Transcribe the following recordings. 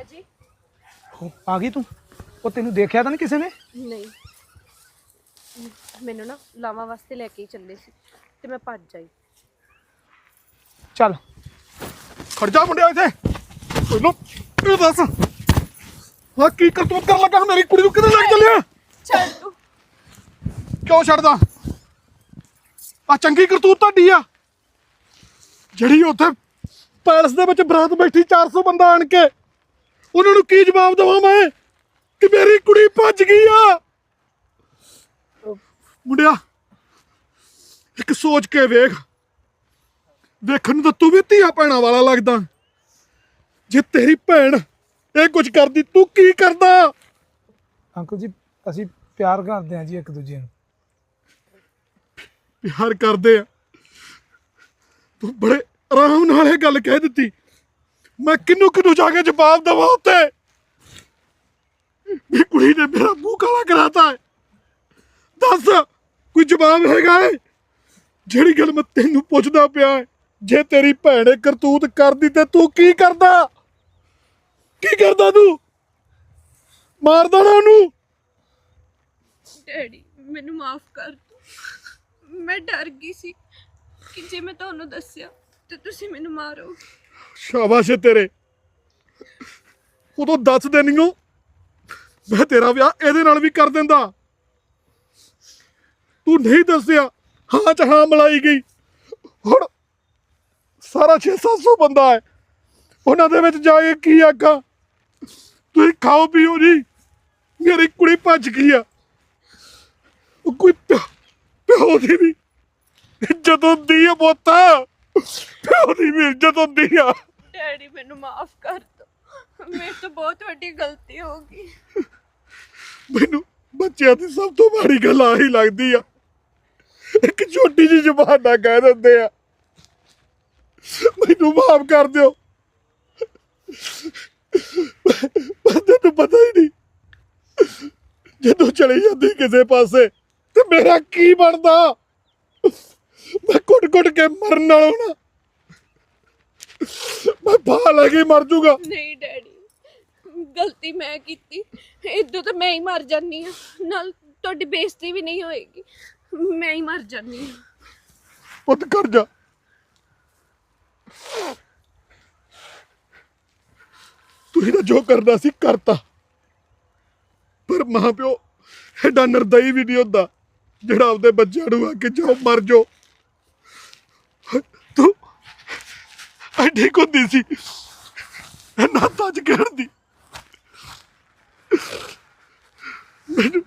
ਅਜੇ। ਆ ਗਈ ਤੂੰ? ਉਹ ਤੈਨੂੰ ਦੇਖਿਆ ਤਾਂ ਨਹੀਂ ਕਿਸੇ ਨੇ? ਨਹੀਂ। ਮੈਨੂੰ ਨਾ ਲਾਵਾਂ ਵਾਸਤੇ ਲੈ ਕੇ ਹੀ ਚੱਲੇ ਸੀ ਤੇ ਮੈਂ ਭੱਜ ਆਈ। ਚੱਲ। ਖੜ ਜਾ ਮੁੰਡਿਆ ਇੱਥੇ। ਤੈਨੂੰ ਇਹ ਦੱਸ। ਹਾਂ ਕੀ ਕਰਤੂਤ ਕਰਨ ਲੱਗਾ ਮੇਰੀ ਕੁੜੀ ਨੂੰ? ਕਿੱਥੇ ਲੈ ਕੇ ਚੱਲਿਆ ਛੱਡ ਤੂੰ। ਕਿਉਂ ਛੱਡਦਾ? ਆ ਚੰਗੀ ਕਰਤੂਤ ਤੁਹਾਡੀ ਆ। ਜਿਹੜੀ ਉੱਥੇ ਪੈਲਸ ਦੇ ਵਿੱਚ ਬਰਾਤ ਬੈਠੀ 400 ਬੰਦਾ ਆਣ ਕੇ। ਉਹਨਾਂ ਨੂੰ ਕੀ ਜਵਾਬ ਦੇਵਾਂ ਮੈਂ? ਕਿ ਮੇਰੀ ਕੁੜੀ ਭੱਜ ਗਈ ਆ। ਮੁੰਡਿਆ ਇੱਕ ਸੋਚ ਕੇ ਵੇਖ। ਵੇਖਣ ਨੂੰ ਤਾਂ ਤੂੰ ਵੀ ਧੀਆ ਭੈਣਾਂ ਵਾਲਾ ਲੱਗਦਾ। ਜੇ ਤੇਰੀ ਭੈਣ ਇਹ ਕੁਝ ਕਰਦੀ ਤੂੰ ਕੀ ਕਰਦਾ? ਅੰਕਲ ਜੀ ਅਸੀਂ ਪਿਆਰ ਕਰਦੇ ਹਾਂ ਜੀ ਇੱਕ ਦੂਜੇ ਨੂੰ। ਪਿਆਰ ਕਰਦੇ ਆ। ਤੂੰ ਬੜੇ ਆਰਾਮ ਨਾਲ ਇਹ ਗੱਲ ਕਹਿ ਦਿੱਤੀ। ਮੈਂ ਕਿੰਨੂੰ ਕਿੰਨੂੰ ਜਾ ਕੇ ਜਵਾਬ ਦੇਵਾਂ ਉੱਤੇ ਇਹ ਕੁੜੀ ਨੇ ਮੇਰਾ ਮੂੰਹ ਕਾਲਾ ਕਰਾਤਾ ਹੈ। ਦੱਸ, ਕੋਈ ਜਵਾਬ ਹੈਗਾ ਹੈ? ਜਿਹੜੀ ਗੱਲ ਮੈਂ ਤੈਨੂੰ ਪੁੱਛਦਾ ਪਿਆ ਜੇ ਤੇਰੀ ਭੈਣ ਇਹ ਕਰਤੂਤ ਕਰਦੀ ਤੇ ਤੂੰ ਕੀ ਕਰਦਾ? ਕੀ ਕਰਦਾ ਤੂੰ? ਮਾਰਦਾ ਨਾ ਉਹਨੂੰ? ਡੈਡੀ, ਮੈਨੂੰ ਮਾਫ ਕਰ ਦਿਓ ਮੈਂ ਡਰ ਗਈ ਸੀ ਕਿ ਜੇ ਮੈਂ ਤੁਹਾਨੂੰ ਦੱਸਿਆ ਤੇ ਤੁਸੀਂ ਮੈਨੂੰ ਮਾਰੋ। ਸ਼ਾਬਾਸ਼ ਏ ਤੇਰੇ। ਉਦੋਂ ਦੱਸ ਦੇਣੀ ਮੈਂ ਤੇਰਾ ਵਿਆਹ ਇਹਦੇ ਨਾਲ ਵੀ ਕਰ ਦਿੰਦਾ। ਤੂੰ ਨਹੀਂ ਦੱਸਿਆ, ਹਾਂ ਚ ਹਾਂ ਮਲਾਈ ਗਈ। ਹੁਣ ਸਾਰਾ 6-700 ਬੰਦਾ ਹੈ। ਉਹਨਾਂ ਦੇ ਵਿੱਚ ਜਾ ਕੇ ਕੀ ਆਖਾਂ ਤੁਸੀਂ ਖਾਓ ਪੀਓ ਜੀ। ਮੇਰੀ ਕੁੜੀ ਭੱਜ ਗਈ ਆ। ਉਹ ਕੋਈ ਪਿਓ- ਦੀ ਵੀ ਜਦੋਂ ਦੀ ਆ ਪੁੱਤ। ਪਿਓ ਦੀ ਵੀ ਇੱਜ਼ਤ ਹੁੰਦੀ ਆ। ਡੈਡੀ ਮੈਨੂੰ ਮਾਫ ਕਰ ਦਿਓ ਮੇਰੇ ਤੋਂ ਬਹੁਤ ਵੱਡੀ ਗਲਤੀ ਹੋ ਗਈ। ਮੈਨੂੰ ਬੱਚਿਆਂ ਦੀ ਸਭ ਤੋਂ ਮਾੜੀ ਗੱਲ ਆਹੀ ਲੱਗਦੀ ਆ। ਇੱਕ ਛੋਟੀ ਜਿਹੀ ਜ਼ਬਾਨ ਨਾਲ ਕਹਿ ਦਿੰਦੇ ਆ। ਮੈਨੂੰ ਮਾਫ ਕਰ ਦਿਓ। ਬੰਦੇ ਨੂੰ ਪਤਾ ਹੀ ਨਹੀਂ ਜਦੋਂ ਚਲੀ ਜਾਂਦੀ ਕਿਸੇ ਪਾਸੇ ਤੇ ਮੇਰਾ ਕੀ ਬਣਦਾ? ਮੈਂ ਕੁੱਟ ਕੁੱਟ ਕੇ ਮਰਨ ਵਾਲਾ ਨਾ ਮੈਂ ਬਾਹ ਲੈ ਕੇ ਮਰ ਜਾਊਗਾ ਨਹੀਂ ਡੈਡੀ ਗਲਤੀ ਮੈਂ ਕੀਤੀ। ਇਦੋਂ ਤਾਂ ਮੈਂ ਹੀ ਮਰ ਜਾਨੀ ਆ ਨਾਲ ਤੁਹਾਡੀ ਬੇਇੱਜ਼ਤੀ ਵੀ ਨਹੀਂ ਹੋਏਗੀ। ਮੈਂ ਹੀ ਮਰ ਜਾਨੀ ਆ ਪੁੱਤ ਕਰ ਜਾ। ਤੁਸੀਂ ਤਾਂ ਜੋ ਕਰਨਾ ਸੀ ਕਰਤਾ। ਪਰ ਮਾਂ ਪਿਓ ਐਡਾ ਨਰਦਈ ਵੀ ਨਹੀਂ ਹੁੰਦਾ ਜਿਹੜਾ ਆਪਦੇ ਬੱਚਿਆਂ ਨੂੰ ਆ ਕੇ ਜਾਓ ਮਰ ਜਾਓ ਤੂੰ ਠੀਕ ਹੁੰਦੀ ਸੀ। ਨਾ ਤਾਜ ਦੀ। ਮੈਨੂੰ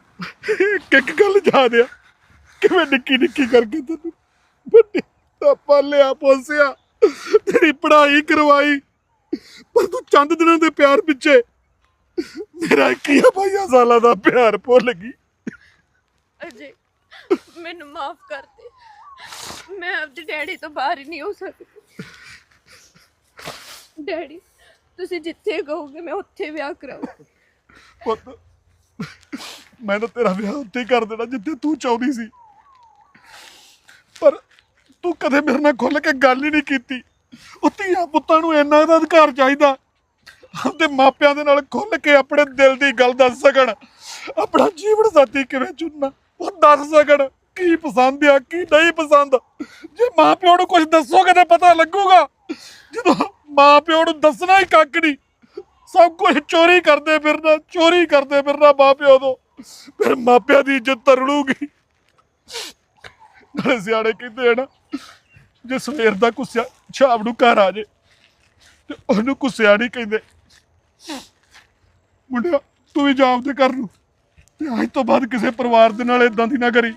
ਇੱਕ ਗੱਲ ਯਾਦ ਆ ਕਿਵੇਂ ਨਿੱਕੀ ਨਿੱਕੀ ਕਰਕੇ ਤੈਨੂੰ ਵੱਡੀ ਤਾਂ ਪਾਲਿਆ ਪੋਸਿਆ, ਤੇਰੀ ਪੜ੍ਹਾਈ ਕਰਵਾਈ, ਪਰ ਤੂੰ ਚੰਦ ਦਿਨਾਂ ਦੇ ਪਿਆਰ ਪਿੱਛੇ ਮੇਰਾ ਕੀ ਭਾਈਆ ਸਾਲਾਂ ਦਾ ਪਿਆਰ ਭੁੱਲ ਗਈ। ਅਜੇ ਮੈਨੂੰ ਮਾਫ ਕਰ ਦੇ। ਮੈਂ ਆਪਦੇ ਡੈਡੀ ਤੋਂ ਬਾਹਰ ਹੀ ਨਹੀਂ ਹੋ ਸਕਦੀ। ਡੈਡੀ, ਤੁਸੀਂ ਜਿੱਥੇ ਕਹੋਗੇ ਮੈਂ ਉੱਥੇ ਵਿਆਹ ਕਰਾਂਗਾ ਪੁੱਤ, ਮੈਂ ਤਾਂ ਤੇਰਾ ਵਿਆਹ ਉੱਥੇ ਹੀ ਕਰ ਦੇਣਾ ਜਿੱਥੇ ਤੂੰ ਚਾਹੁੰਦੀ ਸੀ। ਪਰ ਤੂੰ ਕਦੇ ਮੇਰੇ ਨਾਲ ਖੁੱਲ ਕੇ ਗੱਲ ਹੀ ਨਹੀਂ ਕੀਤੀ। ਉਹ ਪੁੱਤਾਂ ਨੂੰ ਇੰਨਾ ਦਾ ਅਧਿਕਾਰ ਚਾਹੀਦਾ। ਆਪਦੇ ਮਾਪਿਆਂ ਦੇ ਨਾਲ ਖੁੱਲ ਕੇ ਆਪਣੇ ਦਿਲ ਦੀ ਗੱਲ ਦੱਸ ਸਕਣ। ਆਪਣਾ ਜੀਵਨ ਸਾਥੀ ਕਿਵੇਂ ਚੁਣਨਾ, ਉਹ ਦੱਸ ਸਕਣ ਕੀ ਪਸੰਦ ਆ, ਕੀ ਨਹੀਂ ਪਸੰਦ। ਜੇ ਮਾਪਿਆਂ ਨੂੰ ਕੁਝ ਦੱਸੋਗੇ ਤਾਂ ਪਤਾ ਲੱਗੂਗਾ। ਜਦੋਂ ਮਾਂ ਪਿਓ ਨੂੰ ਦੱਸਣਾ ਹੀ ਕੱਖ ਨਹੀਂ। ਸਭ ਕੁਝ ਚੋਰੀ ਕਰਦੇ ਫਿਰਨਾ, ਚੋਰੀ ਕਰਦੇ ਫਿਰਨਾ ਮਾਂ ਪਿਓ ਤੋਂ। ਫਿਰ ਮਾਪਿਆਂ ਦੀ ਇੱਜ਼ਤ ਤਰੜੂਗੀ ਨਾਲੇ ਸਿਆਣੇ ਕਹਿੰਦੇ ਆ ਨਾ, ਜੇ ਸਵੇਰ ਦਾ ਕੁੱਸਿਆ ਸ਼ਾਮ ਨੂੰ ਘਰ ਆ ਜੇ, ਤੇ ਉਹਨੂੰ ਕੁੱਸਿਆ ਨਹੀਂ ਕਹਿੰਦੇ। ਮੁੰਡਿਆ, ਤੂੰ ਵੀ ਜਾਬ ਤੇ ਕਰ ਲੂ। ਤੇ ਅੱਜ ਤੋਂ ਬਾਅਦ ਕਿਸੇ ਪਰਿਵਾਰ ਦੇ ਨਾਲ ਇਦਾਂ ਦੀ ਨਾ ਕਰੀ।